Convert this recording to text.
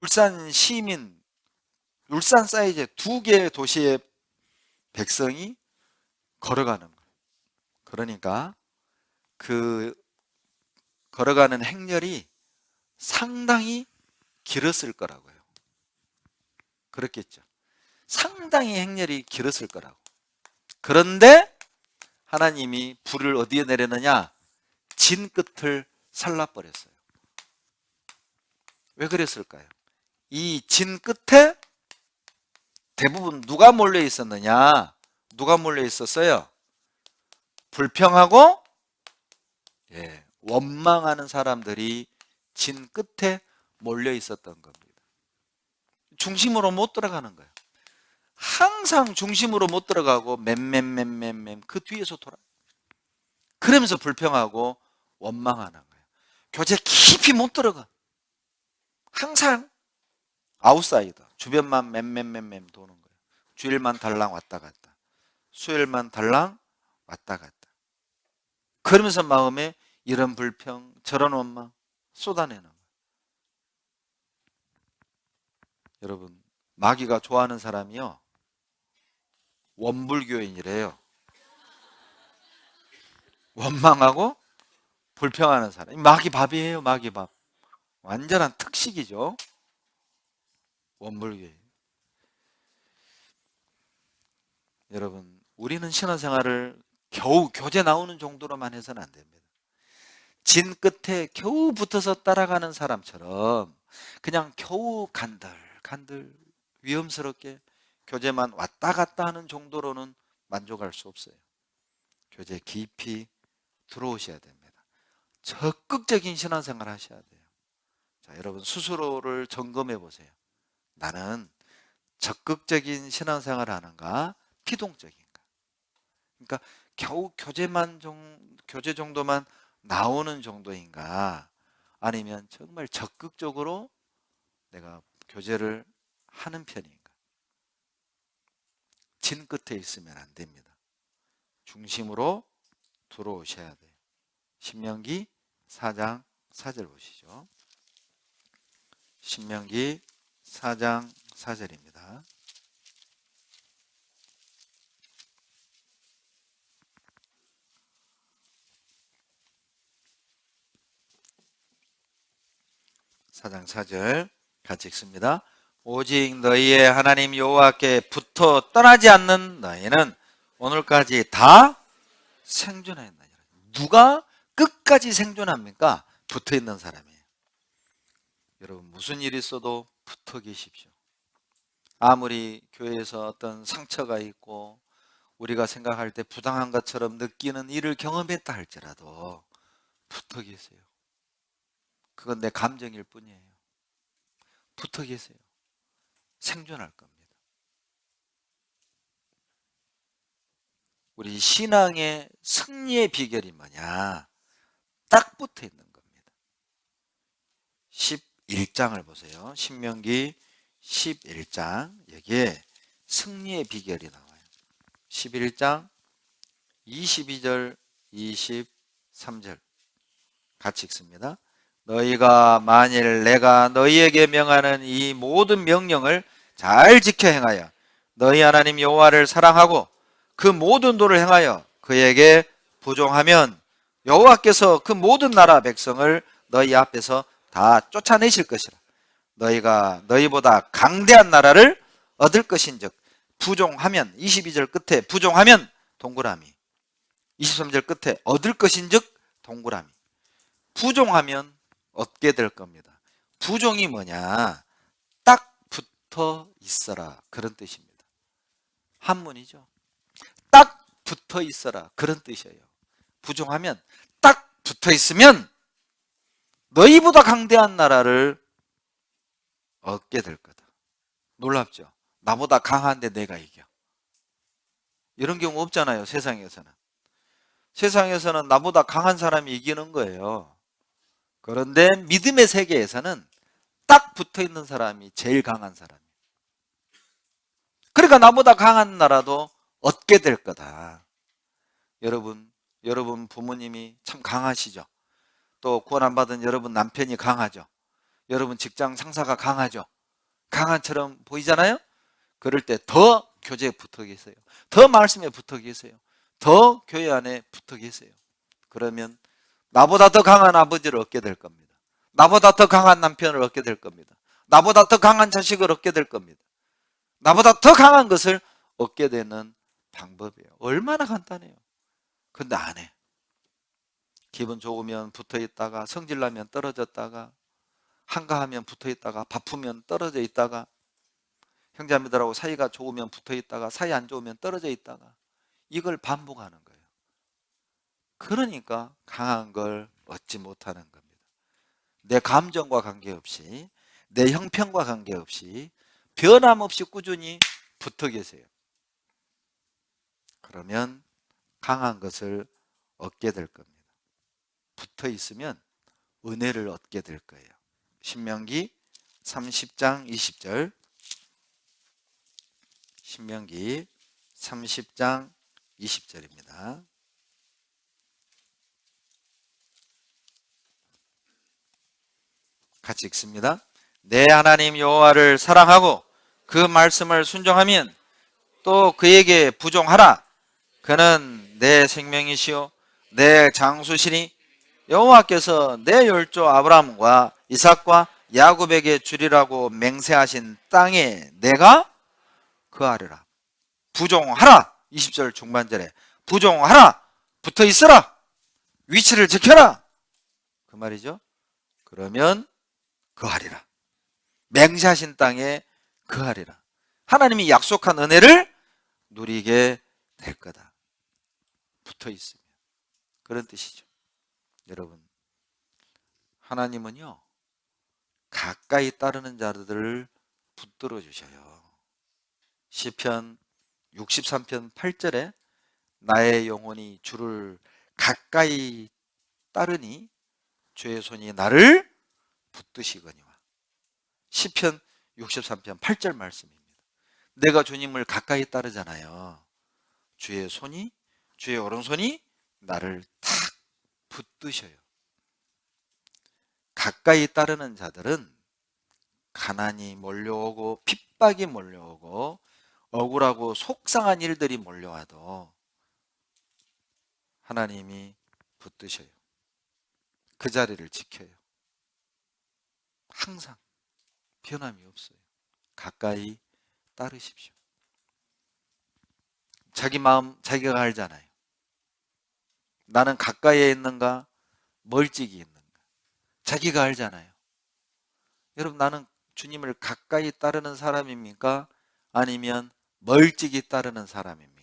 울산 시민, 울산 사이즈 두 개의 도시의 백성이 걸어가는 거예요. 그러니까 그 걸어가는 행렬이 상당히 길었을 거라고요. 그렇겠죠. 상당히 행렬이 길었을 거라고. 그런데 하나님이 불을 어디에 내렸느냐? 진 끝을 살라버렸어요. 왜 그랬을까요? 이 진 끝에 대부분 누가 몰려 있었느냐? 누가 몰려 있었어요? 불평하고 예, 원망하는 사람들이 진 끝에 몰려 있었던 겁니다. 중심으로 못 들어가는 거예요. 항상 중심으로 못 들어가고 맴맴맴맴맴 그 뒤에서 돌아. 그러면서 불평하고 원망하는 거예요. 교제 깊이 못 들어가. 항상 아웃사이더 주변만 맴맴맴맴 도는 거예요. 주일만 달랑 왔다 갔다. 수요일만 달랑 왔다 갔다. 그러면서 마음에 이런 불평, 저런 원망 쏟아내는 거예요. 여러분, 마귀가 좋아하는 사람이요. 원불교인이래요. 원망하고 불평하는 사람. 마귀 밥이에요, 마귀 밥. 완전한 특식이죠. 원불교인. 여러분, 우리는 신앙생활을 겨우 교제 나오는 정도로만 해서는 안 됩니다. 진 끝에 겨우 붙어서 따라가는 사람처럼 그냥 겨우 간들 간들 위험스럽게 교제만 왔다 갔다 하는 정도로는 만족할 수 없어요. 교제 깊이 들어오셔야 됩니다. 적극적인 신앙생활 하셔야 돼요. 자, 여러분 스스로를 점검해 보세요. 나는 적극적인 신앙생활 하는가? 피동적인가? 그러니까 겨우 교제만 정, 교제 정도만 나오는 정도인가? 아니면 정말 적극적으로 내가 교제를 하는 편인가? 진 끝에 있으면 안 됩니다. 중심으로 들어오셔야 돼요. 신명기 4장 4절 보시죠. 신명기 4장 4절입니다. 사장 4절 같이 읽습니다. 오직 너희의 하나님 여호와께 붙어 떠나지 않는 너희는 오늘까지 다 생존하였느니라. 누가 끝까지 생존합니까? 붙어 있는 사람이에요. 여러분 무슨 일이 있어도 붙어 계십시오. 아무리 교회에서 어떤 상처가 있고 우리가 생각할 때 부당한 것처럼 느끼는 일을 경험했다 할지라도 붙어 계세요. 그건 내 감정일 뿐이에요. 붙어 계세요. 생존할 겁니다. 우리 신앙의 승리의 비결이 뭐냐? 딱 붙어 있는 겁니다. 11장을 보세요. 신명기 11장. 여기에 승리의 비결이 나와요. 11장 22절, 23절. 같이 읽습니다. 너희가 만일 내가 너희에게 명하는 이 모든 명령을 잘 지켜 행하여 너희 하나님 여호와를 사랑하고 그 모든 도를 행하여 그에게 부종하면 여호와께서 그 모든 나라 백성을 너희 앞에서 다 쫓아내실 것이라. 너희가 너희보다 강대한 나라를 얻을 것인즉 부종하면 22절 끝에 부종하면 동그라미 23절 끝에 얻을 것인즉 동그라미 부종하면 얻게 될 겁니다. 부종이 뭐냐? 딱 붙어 있어라. 그런 뜻입니다. 한문이죠. 딱 붙어 있어라. 그런 뜻이에요. 부종하면 딱 붙어 있으면 너희보다 강대한 나라를 얻게 될 거다. 놀랍죠? 나보다 강한데 내가 이겨. 이런 경우 없잖아요. 세상에서는. 세상에서는 나보다 강한 사람이 이기는 거예요. 그런데 믿음의 세계에서는 딱 붙어 있는 사람이 제일 강한 사람이에요. 그러니까 나보다 강한 나라도 얻게 될 거다. 여러분, 여러분 부모님이 참 강하시죠? 또 구원 안 받은 여러분 남편이 강하죠? 여러분 직장 상사가 강하죠. 강한처럼 보이잖아요. 그럴 때 더 교제에 붙어 계세요. 더 말씀에 붙어 계세요. 더 교회 안에 붙어 계세요. 그러면 나보다 더 강한 아버지를 얻게 될 겁니다. 나보다 더 강한 남편을 얻게 될 겁니다. 나보다 더 강한 자식을 얻게 될 겁니다. 나보다 더 강한 것을 얻게 되는 방법이에요. 얼마나 간단해요. 근데 안 해. 기분 좋으면 붙어 있다가 성질 나면 떨어졌다가 한가하면 붙어 있다가 바쁘면 떨어져 있다가 형제자매들하고 사이가 좋으면 붙어 있다가 사이 안 좋으면 떨어져 있다가 이걸 반복하는 거예요. 그러니까 강한 걸 얻지 못하는 겁니다. 내 감정과 관계없이 내 형편과 관계없이 변함없이 꾸준히 붙어 계세요. 그러면 강한 것을 얻게 될 겁니다. 붙어 있으면 은혜를 얻게 될 거예요. 신명기 30장 20절 신명기 30장 20절입니다. 같이 읽습니다. 내 하나님 여호와를 사랑하고 그 말씀을 순종하면 또 그에게 부종하라. 그는 내 생명이시요 내 장수시니 여호와께서 내 열조 아브라함과 이삭과 야곱에게 주리라고 맹세하신 땅에 내가 거하리라. 부종하라. 20절 중반절에 부종하라. 붙어 있어라. 위치를 지켜라. 그 말이죠. 그러면 거하리라. 맹세하신 땅에 거하리라. 하나님이 약속한 은혜를 누리게 될 거다. 붙어 있으면. 그런 뜻이죠. 여러분, 하나님은요, 가까이 따르는 자들을 붙들어 주셔요. 시편 63편 8절에 나의 영혼이 주를 가까이 따르니 주의 손이 나를 붙드시거니와. 시편 63편 8절 말씀입니다. 내가 주님을 가까이 따르잖아요. 주의 손이 주의 오른손이 나를 탁 붙드셔요. 가까이 따르는 자들은 가난이 몰려오고 핍박이 몰려오고 억울하고 속상한 일들이 몰려와도 하나님이 붙드셔요. 그 자리를 지켜요. 항상 변함이 없어요. 가까이 따르십시오. 자기 마음 자기가 알잖아요. 나는 가까이에 있는가 멀찍이 있는가 자기가 알잖아요. 여러분 나는 주님을 가까이 따르는 사람입니까? 아니면 멀찍이 따르는 사람입니까?